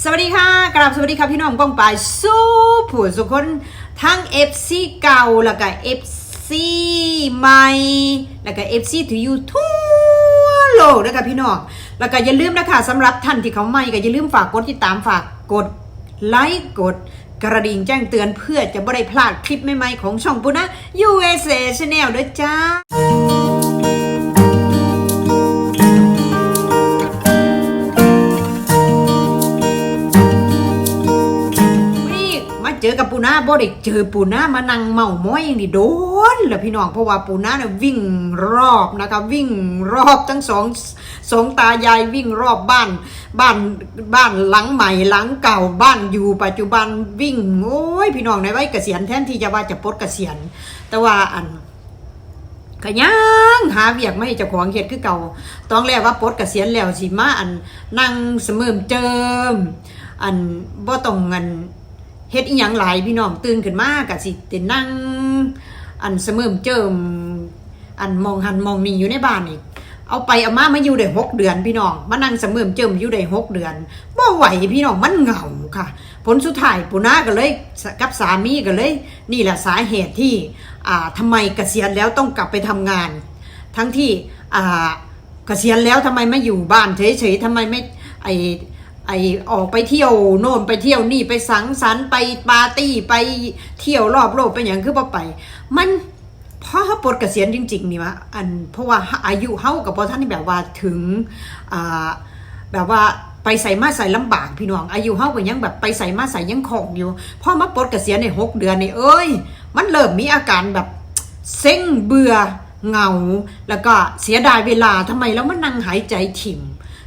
สวัสดีค่ะ กราบสวัสดีค่ะพี่น้องกองปายสู้ผู้สุคนทั้ง FC เก่าแล้วก็ FC ใหม่ แล้วก็ FC ที่อยู่ทั่วโลกนะคะพี่น้อง แล้วก็อย่าลืมนะคะสำหรับท่านที่เขาใหม่ก็อย่าลืมฝากกดติดตามฝากกดไลค์กดกระดิ่งแจ้งเตือนเพื่อจะไม่ได้พลาดคลิปใหม่ๆของช่องปุณนะ USA Channel ด้วยจ้า เจอกับปูนาบ่ได้เจอปูนามานั่งเมาม้อยอย่างนี้โดนแหละพี่น้องเพราะว่าปูนาเนี่ยวิ่งรอบนะคะวิ่งรอบทั้งสองสองตายายวิ่งรอบบ้าน บ้านบ้านหลังใหม่หลังเก่าบ้านอยู่ปัจจุบันวิ่งโอ้ยพี่น้องในวัยเกษียณแทนที่จะว่าจะปลดเกษียณ แต่ว่าอันก็ยังหาเวียกไม่เจ้าของเฮ็ดคือเก่าต้องแรกว่าปลดเกษียณแล้วสิมาอันนั่งเสมิมเจิม อันบ่ต้องเงิน เฮ็ดอีหยังหลายพี่น้องตื่นขึ้นมาก็สิได้นั่ง อันเสมิมเจิม อันมองหันมองนี่อยู่ในบ้านนี่เอาไปเอามามาอยู่ได้หกเดือนพี่น้องมานั่งเสมิมเจิมอยู่ได้หกเดือนบ่ไหวพี่น้องมันเหงาค่ะ ผลสุดท้ายปุนาก็เลยกับสามีก็เลย นี่แหละสาเหตุที่อ่าทำไมเกษียณแล้วต้องกลับไปทำงาน ทั้งที่อ่าเกษียณแล้วทำไมไม่อยู่บ้านเฉยๆทำไมไม่ไอ ไอออกไปเที่ยวโน่นไปเที่ยวนี่ไปสังสรรค์ไปปาร์ตี้ไปเที่ยวรอบโลกไปอย่างคือบ่ไป มันเพราะเขาปลดเกษียณจริง ๆ นี่วะอันเพราะว่าอายุเฮากับพอท่านนี่แบบว่าถึงอ่าแบบว่าไปใส่มาใส่ลำบากพี่น้อง อายุเฮาก็ยังแบบไปใส่มาใส่ยังของอยู่พอมาปลดเกษียณในหกเดือนนี่เอ้ย มันเริ่มมีอาการแบบเซ็งเบื่อเหงา แล้วก็เสียดายเวลาทำไมแล้วมันนั่งหายใจถิ่ม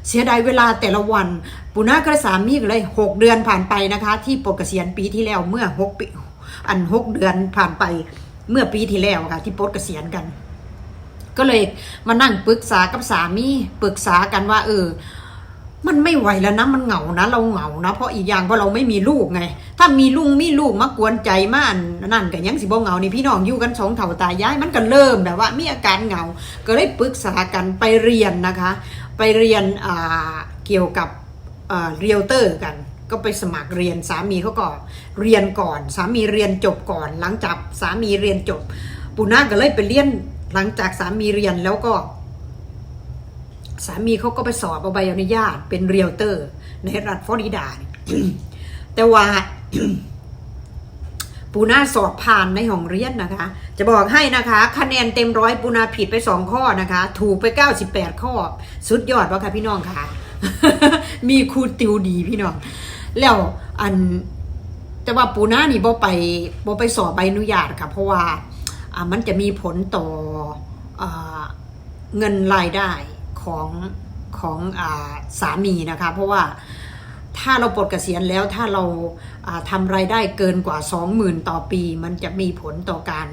เสียดายเวลาแต่ละวัน ปุณากระสามีกเลยหกเดือนผ่านไปนะคะ ที่ปลดเกษียณปีที่แล้วเมื่อหกปีอันหกเดือนผ่านไปเมื่อปีที่แล้วค่ะ ที่ปลดเกษียณกัน ก็เลยมานั่งปรึกษากับสามีปรึกษากันว่า เออ มันไม่ไหวแล้วนะมันเหงานะเราเหงานะเพราะอีกอย่างเพราะเราไม่มีลูกไง ถ้ามีลุงมีลูกมากวนใจมากนั่นก็ยังสิบ่เหงานี่พี่น้องอยู่กันสองเถ่าตายายมันก็เริ่มแบบว่ามีอาการเหงา ก็เลยปรึกษากันไปเรียนนะคะ ไปเรียนเกี่ยวกับเรียลเตอร์กัน ก็ไปสมัครเรียนสามีเขาก็เรียนก่อน สามีเรียนจบก่อน หลังจากสามีเรียนจบปูนาก็เลยไปเรียนหลังจากสามีเรียนแล้วก็ สามีเขาก็ไปสอบเอาใบอนุญาตเป็นเรียลเตอร์ ในรัฐฟลอริดาแต่ว่า ปูนาสอบผ่านในห้องเรียนนะคะ จะบอกให้นะคะ คะแนนเต็มร้อยปูนาผิดไปสองข้อนะคะ ถูกไป 98 ข้อ สุดยอดวะค่ะพี่น้องค่ะ มีครูติวดีพี่น้อง แล้วอันแต่ว่าปูนานี่บ่ไปบ่ไปสอบใบอนุญาตค่ะ เพราะว่ามันจะมีผลต่ออเงินรายได้ของของอสามีนะคะ เพราะว่า ถ้าเราปลดเกษียณแล้วถ้าเราอ่าทำรายได้เกินกว่า 20,000 ต่อปี มันจะมีผลต่อการ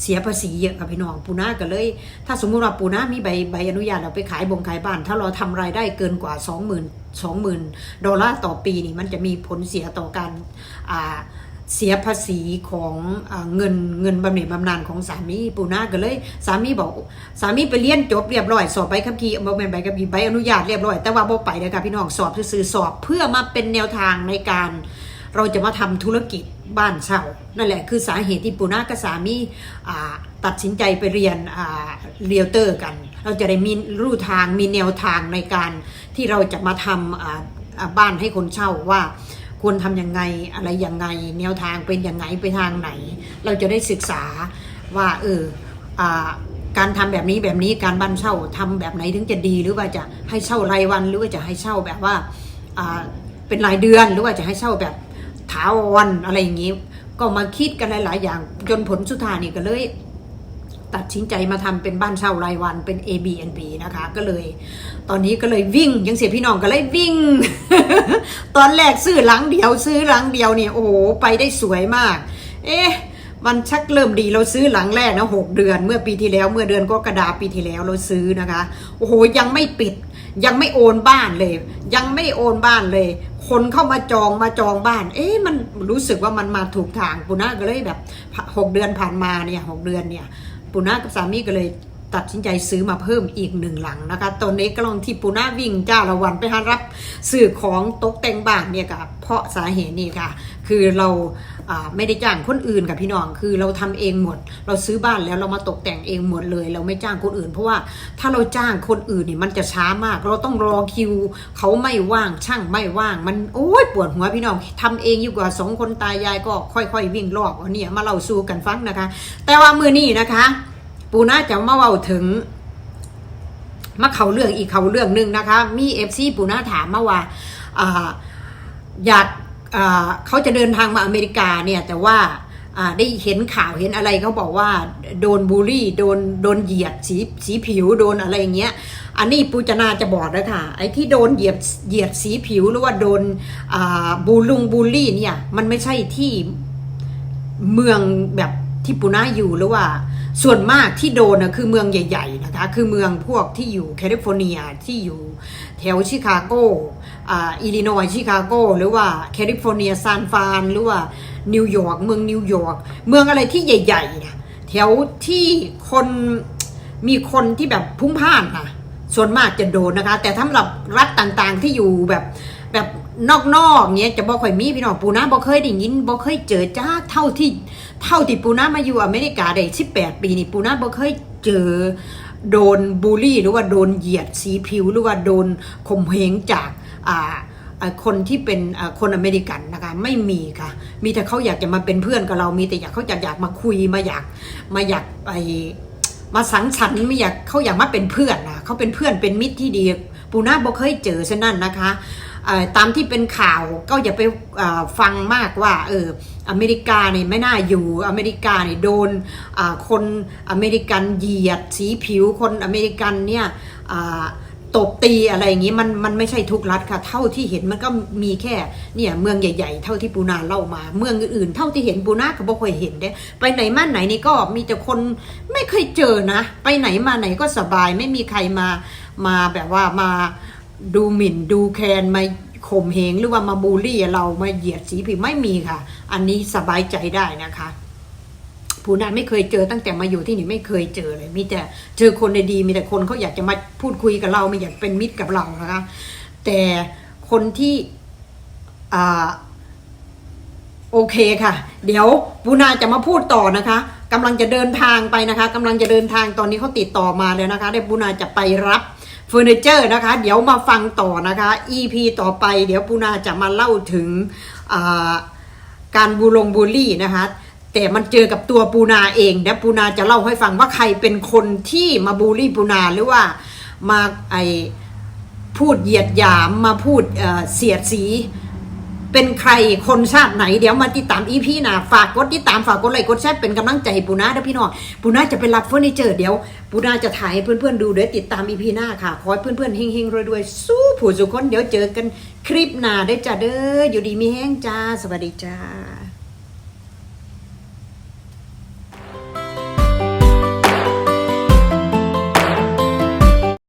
เสียภาษีเยอะค่ะพี่น้องปูนาก็เลย ถ้าสมมุติว่าปูนามีใบใบอนุญาตเราไปขายบงขายบ้าน ถ้าเราทำรายได้เกินกว่า 20,000 20,000 ดอลลาร์ต่อปีนี่มันจะมีผลเสียต่อการอ่า เสียภาษีของอเงินเงินบำเหน็จบำนาญของสามีปูนาก็เลย สามีบอกสามีไปเรียนจบเรียบร้อยสอบใบขับขี่บ่แม่นใบขับขี่ใบอนุญาตเรียบร้อยแต่ว่าบ่ไปเลยค่ะพี่น้องสอบซื่อสอบเพื่อมาเป็นแนวทางในการเราจะมาทำธุรกิจบ้านเช่านั่นแหละคือสาเหตุที่ปูนากับสามีตัดสินใจไปเรียนอ่าเรียลเตอร์กัน เราจะได้มีรูทางมีแนวทางในการที่เราจะมาทำบ้านให้คนเช่าว่า ควรทำยังไงอะไรยังไง แนวทางเป็นยังไงไปทางไหน เราจะได้ศึกษาว่าเอออการทำแบบนี้แบบนี้การบ้านเช่าทำแบบไหนถึงจะดีหรือว่าจะให้เช่ารายวันหรือว่าจะให้เช่าแบบว่าอ่าเป็นรายเดือนหรือว่าจะให้เช่าแบบถาวรอะไรอย่างนี้ ก็มาคิดกันหลาย ๆ อย่างจนผลสุดท้ายนี่ก็เลย ตัดสินใจมาทำเป็นบ้านเช่ารายวันเป็น A B N B นะคะ ก็เลย ตอนนี้ก็เลยวิ่งยังเสียพี่น้องก็เลยวิ่ง ตอนแรกซื้อหลังเดียวซื้อหลังเดียวเนี่ยโอ้โหไปได้สวยมาก เอ๊ะมันชักเริ่มดีเราซื้อหลังแรกนะหกเดือน เมื่อปีที่แล้ว เมื่อเดือนกรกฎาปีที่แล้วเราซื้อนะคะ โอ้โหยังไม่ปิด ยังไม่โอนบ้านเลย ยังไม่โอนบ้านเลย คนเข้ามาจองมาจองบ้าน เอ๊ะมันรู้สึกว่ามันมาถูกทางปุณะก็เลยแบบหกเดือนผ่านมาเนี่ยหกเดือนเนี่ย ปุณะกับสามีก็เลย ตัดสินใจซื้อมาเพิ่มอีกหนึ่งหลังนะคะ ตอนนี้กำลังที่ปูน่าวิ่งจ้าละวันไปหารับสื่อของตกแต่งบ้านเนี่ยค่ะเพราะสาเหตุนี่ค่ะ คือเราไม่ได้จ้างคนอื่นกับพี่น้อง คือเราทำเองหมด เราซื้อบ้านแล้วเรามาตกแต่งเองหมดเลย เราไม่จ้างคนอื่น เพราะว่าถ้าเราจ้างคนอื่นนี่มันจะช้ามาก เราต้องรอคิว เขาไม่ว่างช่างไม่ว่าง มันโอ้ยปวดหัวพี่น้องทำเองอยู่กว่าสองคนตายายก็ค่อย ๆ วิ่งรอบอาเนี่ยมาเล่าสู่กันฟังนะคะ แต่ว่ามือนี้นะคะ ปูน่าจะมาเว้าถึงมาเขาเรื่องอีกเขาเรื่องหนึ่งนะคะ มีเอฟซีปูน่าถามมาว่าอ่าอยากเขาจะเดินทางมาอเมริกาเนี่ยแต่ว่าได้เห็นข่าวเห็นอะไรเขาบอกว่าโดนบูลลี่โดนโดนเหยียดสีสีผิวโดนอะไรอย่างเงี้ย อันนี้ปูจนาจะบอกนะค่ะไอ้ที่โดนเหยียดเหยียดสีผิวหรือว่าโดนบูลลุงบูลลี่เนี่ยมันไม่ใช่ที่เมืองแบบที่ปูน่าอยู่หรือว่า ส่วนมากที่โดนนะคือเมืองใหญ่ๆนะคะคือเมืองพวกที่อยู่แคลิฟอร์เนียที่อยู่แถวชิคาโกอ่าอิลลินอยชิคาโกหรือว่าแคลิฟอร์เนียซานฟรานหรือว่านิวยอร์กเมืองนิวยอร์กเมืองอะไรที่ใหญ่ๆนะแถวที่คนมีคนที่แบบพลุ้งพล่านค่ะส่วนมากจะโดนนะคะ แต่สำหรับรัฐต่างๆที่อยู่แบบแบบ นอกๆเนี้ยจะบอกค่อยมีพี่น้องปูนาบ่เคยได้ยินบ่เคยเจอจ้าเท่าที่เท่าที่ปูนามาอยู่อเมริกาได้18ปีนี่ปูนาบ่เคยเจอโดนบูลลี่ หรือว่าโดนเหยียดสีผิวหรือว่าโดนข่มเหงจากอ่าคนที่เป็นคนอเมริกันนะคะไม่มีค่ะ มีแต่เขาอยากจะมาเป็นเพื่อนกับเรามีแต่อยากเขาอยากอยากมาคุยมาอยากมาอยากไปมาสังสรรค์ไม่อยากเขาอยากมาเป็นเพื่อนนะเขาเป็นเพื่อนเป็นมิตรที่ดีปูน่าบอกเคยเจอเช่นนั้นนะคะ ตามที่เป็นข่าวก็อย่าไปฟังมากว่าเอออเมริกาเนี่ยไม่น่าอยู่อเมริกาเนี่ยโดนคนอเมริกันเหยียดสีผิวคนอเมริกันเนี่ยตบตีอะไรอย่างนี้มันมันไม่ใช่ทุกรัฐค่ะ เท่าที่เห็นมันก็มีแค่เนี่ยเมืองใหญ่ ๆ เท่าที่ปูนาเล่ามา เมืองอื่นๆเท่าที่เห็นปูนาก็บ่เคยเห็นเด้ไปไหนมาไหนนี่ก็มีแต่คนไม่เคยเจอนะ ไปไหนมาไหนก็สบายไม่มีใครมามาแบบว่ามา ดูหมิ่นดูแคลนมาข่มเหงหรือว่ามาบูลลี่เรามาเหยียดสีผิวไม่มีค่ะ อันนี้สบายใจได้นะคะผู้นาไม่เคยเจอตั้งแต่มาอยู่ที่นี่ไม่เคยเจอเลย มีแต่เจอคนดีมีแต่คนเขาอยากจะมาพูดคุยกับเราไม่อยากเป็นมิตรกับเรานะคะ แต่คนที่อ่าโอเคค่ะ เดี๋ยวปูนาจะมาพูดต่อนะคะ กำลังจะเดินทางไปนะคะกำลังจะเดินทางตอนนี้เขาติดต่อมาแล้วนะคะเดี๋ยวปูนาจะไปรับเฟอร์นิเจอร์นะคะ เดี๋ยวมาฟังต่อนะคะ EP ต่อไป เดี๋ยวปูนาจะมาเล่าถึงการบูลงบูลลี่นะคะแต่มันเจอกับตัวปูนาเองเดี๋ยวปูนาจะเล่าให้ฟังว่าใครเป็นคนที่มาบูลลี่ปูนาหรือว่ามาไอพูดเหยียดหยามมาพูดเสียดสี เป็นใครคนชาติไหนเดี๋ยวมาติดตามอีพีนะฝากกดติดตามฝากกดไลค์กดแชร์เป็นกำลังใจปูนาด้วยพี่น้องปูนาจะไปรับเฟอร์นิเจอร์เดี๋ยวปูนาจะถ่ายเพื่อนๆดูเดี๋ยวติดตามอีพีหน้าค่ะขอให้เพื่อนๆเฮงๆรวยๆสู้ผู้สุขคนเดี๋ยวเจอกันคลิปหน้าได้จ้าเด้ออยู่ดีมีแห้งจ้าสวัสดีจ้า